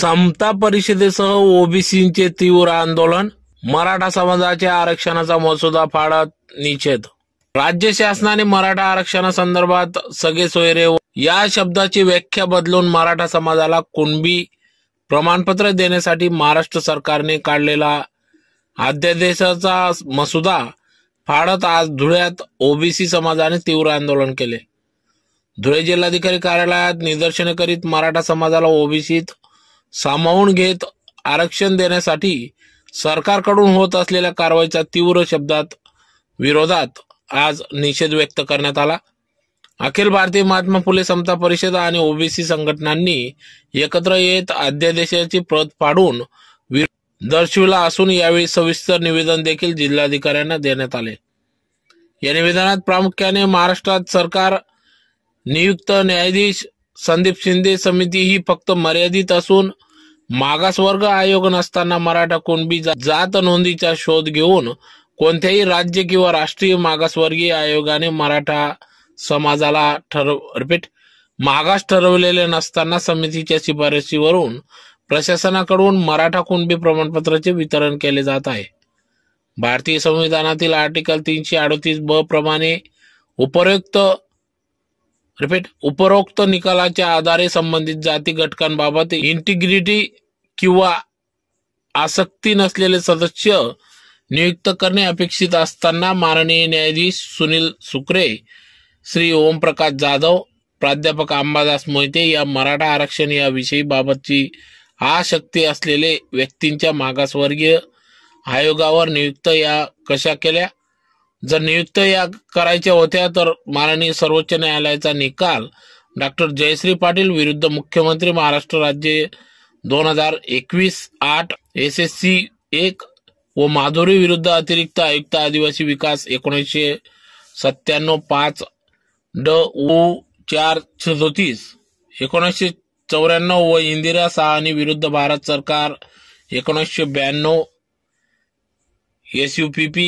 समता परिषदेसह ओबीसीचे तीव्र आंदोलन मराठा समाजाच्या आरक्षणाचा मसुदा फाडत निषेध. राज्य शासनाने मराठा आरक्षणासंदर्भात सगळे सोयरे या शब्दाची व्याख्या बदलून मराठा समाजाला कुणबी प्रमाणपत्र देण्यासाठी महाराष्ट्र सरकारने काढलेला अध्यादेशाचा मसुदा फाडत आज धुळ्यात ओबीसी समाजाने तीव्र आंदोलन केले. धुळे जिल्हाधिकारी कार्यालयात निदर्शने करीत मराठा समाजाला ओबीसीत सामावून घेत आरक्षण देण्यासाठी सरकारकडून होत असलेल्या कारवाईचा तीव्र शब्दात विरोधात आज निषेध व्यक्त करण्यात आला. अखिल भारतीय महात्मा फुले समता परिषद आणि ओबीसी संघटनांनी एकत्र येत अध्यादेशाची प्रत फाडून वि- दर्शविला असून यावेळी सविस्तर निवेदन देखील जिल्हाधिकाऱ्यांना देण्यात आले. या निवेदनात प्रामुख्याने महाराष्ट्रात सरकार नियुक्त न्यायाधीश संदीप शिंदे समिती ही फक्त मर्यादित असून मागासवर्ग आयोग नसताना मराठा कुणबी जात नोंदीचा शोध घेऊन कोणत्याही राज्य किंवा राष्ट्रीय मागासवर्गीय आयोगाने मराठा समाजाला ठरव रिपीट मागास ठरवलेले नसताना समितीच्या शिफारशीवरून प्रशासनाकडून मराठा कुणबी प्रमाणपत्राचे वितरण केले जात आहे. भारतीय संविधानातील आर्टिकल तीनशे अडतीस ब प्रमाणे उपयुक्त रिपीट उपरोक्त निकालाच्या आधारे संबंधित जाती घटकांबाबत इंटिग्रिटी किंवा आसक्ती नसलेले सदस्य नियुक्त करणे अपेक्षित असताना माननीय न्यायाधीश सुनील सुक्रे श्री ओमप्रकाश जाधव प्राध्यापक अंबादास मोहिते या मराठा आरक्षण या विषयी बाबतची आशक्ती असलेले व्यक्तींच्या मागासवर्गीय आयोगावर नियुक्त या कशा केल्या? जर नियुक्त या करायच्या होत्या तर माननीय सर्वोच्च न्यायालयाचा निकाल डॉक्टर जयश्री पाटील विरुद्ध मुख्यमंत्री महाराष्ट्र राज्य दोन हजार एकवीस आठ एस एस सी एक व माधुरी विरुद्ध अतिरिक्त आयुक्त आदिवासी विकास एकोणीसशे सत्त्याण्णव पाच ड उ चार सदोतीस एकोणीसशे चौऱ्याण्णव व इंदिरा साहानी विरुद्ध भारत सरकार एकोणीसशे ब्याण्णव एस यू पी पी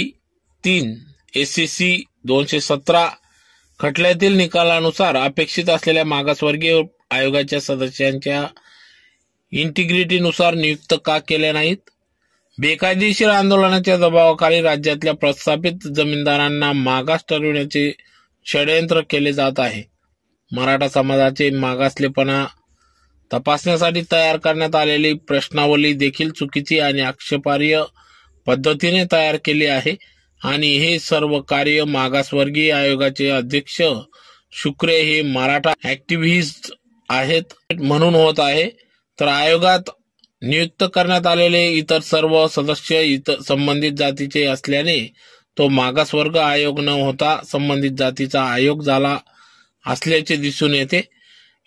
तीन. एससीसी सी सी दोनशे सतरा खटल्यातील निकालानुसार अपेक्षित असलेल्या मागासवर्गीय आयोगाच्या सदस्यांच्या इंटिग्रिटीनुसार नियुक्त का केल्या नाहीत? बेकायदेशीर आंदोलनाच्या दबावाखाली राज्यातल्या प्रस्थापित जमीनदारांना मागास ठरविण्याचे षडयंत्र केले जात आहे. मराठा समाजाचे मागासलेपणा तपासण्यासाठी तयार करण्यात आलेली प्रश्नावली देखील चुकीची आणि आक्षेपार्ह पद्धतीने तयार केली आहे. आणि हे सर्व कार्य मागासवर्गीय आयोगाचे अध्यक्ष शुक्रे हे मराठा ऍक्टिव्हिस्ट आहेत म्हणून होत आहे. तर आयोगात नियुक्त करण्यात आलेले इतर सर्व सदस्य इतर संबंधित जातीचे असल्याने तो मागासवर्ग आयोग न होता संबंधित जातीचा आयोग झाला असल्याचे दिसून येते.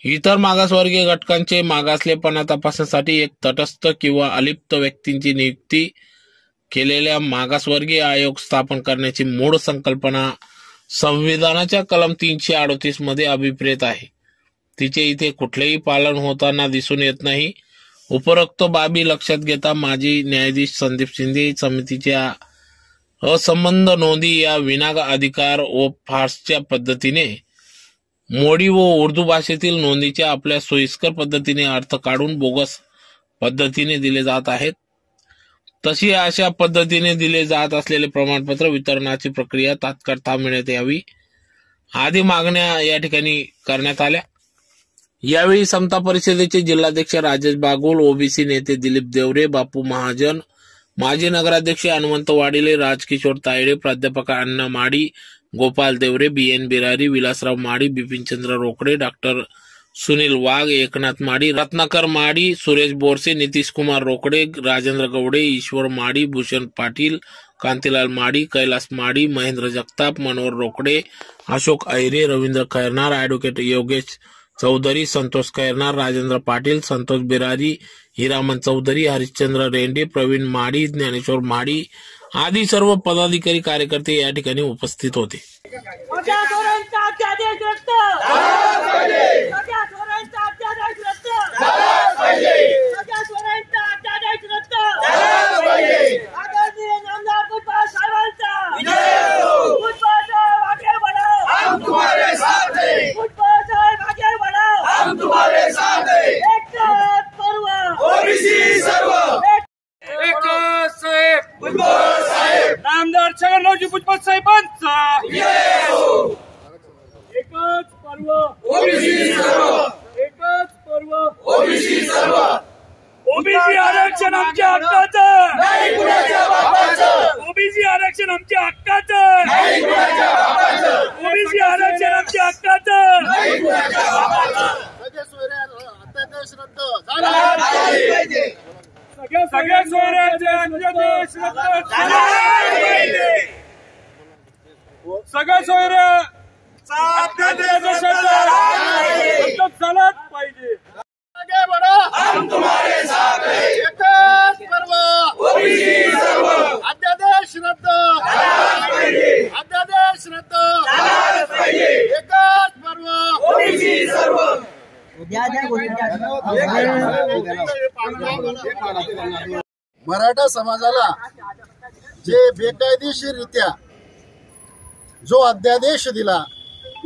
इतर मागासवर्गीय घटकांचे मागासलेपणा तपासण्यासाठी एक तटस्थ किंवा अलिप्त व्यक्तींची नियुक्ती केलेल्या मागासवर्गीय आयोग स्थापन करण्याची मूळ संकल्पना संविधानाच्या कलम तीनशे अडतीसमध्ये अभिप्रेत आहे. तिचे इथे कुठलेही पालन होताना दिसून येत नाही. उपरोक्त बाबी लक्षात घेता माजी न्यायाधीश संदीप शिंदे समितीच्या असंबंध नोंदी या विना अधिकार व फार्सच्या पद्धतीने मोडी व उर्दू भाषेतील नोंदीच्या आपल्या सोयीस्कर पद्धतीने अर्थ काढून बोगस पद्धतीने दिले जात आहेत. तशी अशा पद्धतीने दिले जात असलेले प्रमाणपत्र वितरणाची प्रक्रिया तात्काळ थांबविण्यात यावी. आदी मागण्या या ठिकाणी करण्यात आल्या. यावेळी समता परिषदेचे जिल्हाध्यक्ष राजेश बागुल ओबीसी नेते दिलीप देवरे बापू महाजन माजी नगराध्यक्ष हनुमंत वाडिले राजकिशोर तायडे प्राध्यापक Anna Madi Gopal Deore B N Birari Vilasrao Madi Bipinchandra Rokade doctor Sunil Wagh Eknath Madi Ratnakar Madi Suresh Borse Nitish Kumar Rokade Rajendra Gawde ईश्वर माडी भूषण पाटील कांतीलाल माडी कैलास माडी महेंद्र जगताप मनोहर रोकडे अशोक ऐरे रवींद्र खैरनार ॲडव्होकेट योगेश चौधरी संतोष खैरनार राजेंद्र पाटील संतोष बिरारी हिरामन चौधरी हरिश्चंद्र रेंडे प्रवीण माडी ज्ञानेश्वर माडी आदी सर्व पदाधिकारी कार्यकर्ते या ठिकाणी उपस्थित होते. माझ्या चोरांचा अत्यादेश रद्द माझ्या चोरांचा अत्यादेश रद्द माझ्या चोरांचा वर्षावरजी भुजबळ साहेबांचा. एकच पर्व. ओबीसी एकच पर्व. ओबीसी सर्व. ओबीसी आरक्षण आमच्या हक्काचं. ओबीसी आरक्षण आमच्या हक्काचं. ओबीसी आरक्षण आमच्या हक्काचं. सगळ्या सगळ्या सोयऱ्यांचे सगळ्या सोयऱ्या अध्यादेश पाहिजे अध्यादेश रद्द अध्यादेश रद्द एकच पर्व मराठा समाजाला जे बेकायदेशीररित्या जो अध्यादेश दिला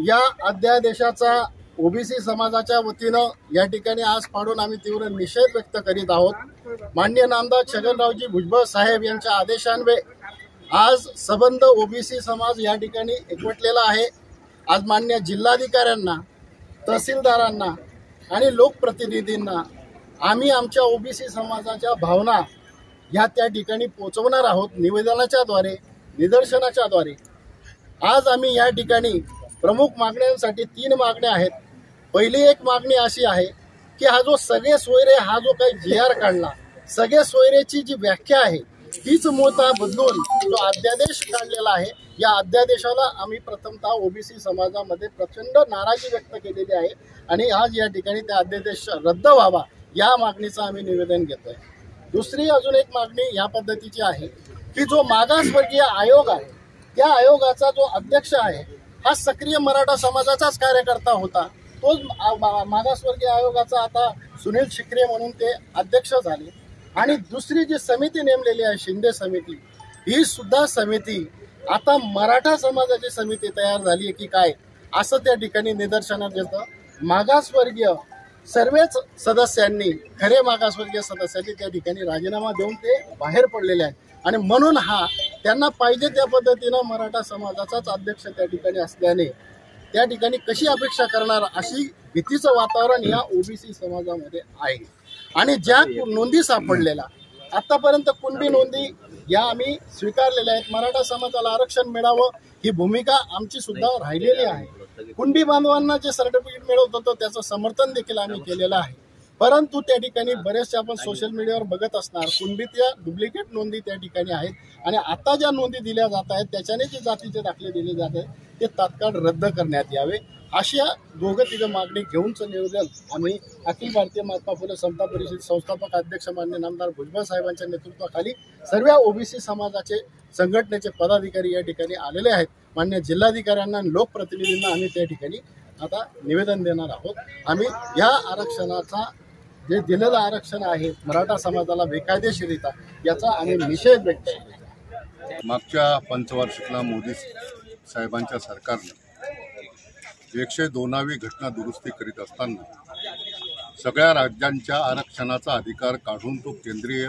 या अध्यादेशाचा ओबीसी समाजाच्या वतीनं या ठिकाणी आज पाडून आम्ही तीव्र निषेध व्यक्त करीत आहोत. मान्य नामदार छगनरावजी भुजबळ साहेब यांच्या आदेशान्वये आज सबंध ओबीसी समाज या ठिकाणी एकवटलेला आहे. आज मान्य जिल्हाधिकाऱ्यांना तहसीलदारांना आणि लोकप्रतिनिधींना आम्ही आमच्या ओबीसी समाजाच्या भावना ह्या त्या ठिकाणी पोचवणार आहोत. निवेदनाच्याद्वारे निदर्शनाच्याद्वारे आज आम्ही या ठिकाणी प्रमुख मागण्यांसाठी तीन मागण्या आहेत. पहिली एक मागणी अशी आहे की हा जो सगळे सोयरे हा जो काही जी आर काढला सगळे सोयरेची जी व्याख्या आहे तीच मोता बदलून जो अध्यादेश काढलेला आहे या अध्यादेशाला आम्ही प्रथमतः ओबीसी समाजामध्ये प्रचंड नाराजी व्यक्त केलेली आहे आणि आज या ठिकाणी त्या अध्यादेश रद्द व्हावा या मागणीचं आम्ही निवेदन घेतोय. दुसरी अजून एक मागणी या पद्धतीची आहे की जो मागासवर्गीय आयोग आहे त्या आयोगाचा जो अध्यक्ष आहे हा सक्रिय मराठा समाजाचाच कार्यकर्ता होता. तोच मा- मागासवर्गीय आयोगाचा आता सुनील शिकरे म्हणून ते अध्यक्ष झाले. आणि दुसरी जी समिती नेमलेली आहे शिंदे समिती ही सुद्धा समिती आता मराठा समाजाची समिती तयार झाली आहे की काय असं त्या ठिकाणी निदर्शनात येतं. मागासवर्गीय सर्वच सदस्यांनी खरे मागासवर्गीय सदस्यांनी त्या ठिकाणी राजीनामा देऊन ते बाहेर पडलेले आहेत. आणि म्हणून हा त्यांना पाहिजे त्या पद्धतीनं मराठा समाजाचाच अध्यक्ष त्या ठिकाणी असल्याने त्या ठिकाणी कशी अपेक्षा करणार अशी भीतीचं वातावरण या ओबीसी समाजामध्ये आहे. आणि ज्या नोंदी सापडलेल्या आतापर्यंत कुणबी नोंदी या आम्ही स्वीकारलेल्या आहेत. मराठा समाजाला आरक्षण मिळावं ही भूमिका आमची सुद्धा राहिलेली आहे. कुणबी बांधवांना जे सर्टिफिकेट मिळवत होतं त्याचं समर्थन देखील आम्ही केलेलं आहे. परंतु त्या ठिकाणी बरेचसे आपण सोशल मीडियावर बघत असणार. कुणबीतल्या डुप्लिकेट नोंदी त्या ठिकाणी आहेत. आणि आता ज्या नोंदी दिल्या जात आहेत त्याच्याने जे जातीचे दाखले दिले जात आहेत ते तात्काळ रद्द करण्यात यावे. अशा दोघं तिघं मागणी घेऊनचं नियोजन आम्ही अखिल भारतीय महात्मा फुले समता परिषद संस्थापक अध्यक्ष मान्य नामदार भुजबळ साहेबांच्या नेतृत्वाखाली सर्व ओबीसी समाजाचे संघटनेचे पदाधिकारी या ठिकाणी आलेले आहेत. मान्य जिल्हाधिकाऱ्यांना आणि लोकप्रतिनिधींना आम्ही त्या ठिकाणी आता निवेदन देणार आहोत. आम्ही या आरक्षणाचा जे दिलेलं आरक्षण आहे मराठा समाजाला बेकायदेशीरिता याचा आम्ही निषेध व्यक्त करतो मागच्या पंचवार्षिकला मोदी साहेबांच्या सरकारनं एकशे दोनावी घटना दुरुस्ती करीत असताना सगळ्या राज्यांच्या आरक्षणाचा अधिकार काढून तो केंद्रीय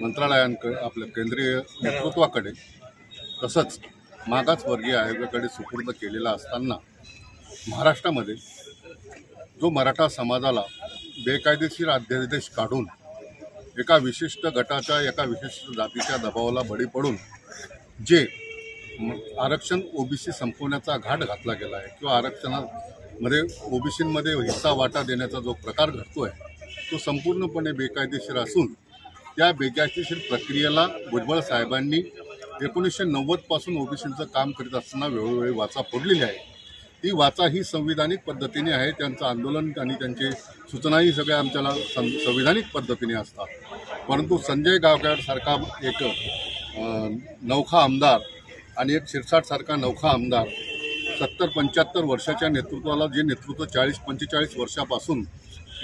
मंत्रालयांकडे आपलं केंद्रीय नेतृत्वाकडे तसंच मागासवर्गीय आयोगाकडे सुपूर्द केलेला असताना महाराष्ट्रामध्ये जो मराठा समाजाला बेकायदेशीर अध्यादेश काढून एका विशिष्ट गटाच्या एका विशिष्ट जातीच्या दबावाला बळी पडून जे आरक्षण ओबीसी संपवण्याचा घाट घातला गेला आहे किंवा आरक्षणामध्ये ओबीसीमध्ये हिस्सा वाटा देण्याचा जो प्रकार घडतो आहे तो संपूर्णपणे बेकायदेशीर असून त्या बेकायदेशीर प्रक्रियेला भुजबळ साहेबांनी एकोणीसशे नव्वदपासून ओबीसीचं काम करीत असताना वेळोवेळी वाचा फोडलेली आहे. ती वाचा ही संविधानिक पद्धतीने आहे त्यांचं आंदोलन आणि त्यांचे सूचनाही सगळ्या आमच्याला सं संविधानिक पद्धतीने असतात. परंतु संजय गावकर सारखा एक नौखा आमदार आणि एक शिरसाटसारखा नौखा आमदार सत्तर पंच्याहत्तर वर्षाच्या नेतृत्वाला जे नेतृत्व चाळीस पंचेचाळीस वर्षापासून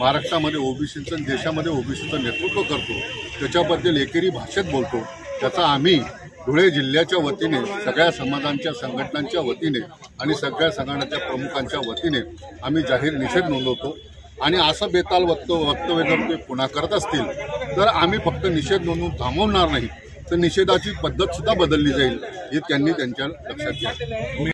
महाराष्ट्रामध्ये ओबीसीचं देशामध्ये ओबीसीचं नेतृत्व करतो त्याच्याबद्दल एकेरी भाषेत बोलतो त्याचा आम्ही धुळे जिल्ह्याच्या वतीने सगळ्या समाजांच्या संघटनांच्या वतीने आणि सगळ्या संघटनांच्या प्रमुखांच्या वतीने आम्ही जाहीर निषेध नोंदवतो. आणि असं बेताल वक्त वक्तव्य जर ते पुन्हा करत असतील तर आम्ही फक्त निषेध नोंदवून थांबवणार नाही. तर निषेधाची पद्धतसुद्धा बदलली जाईल हे त्यांनी त्यांच्या लक्षात घ्या.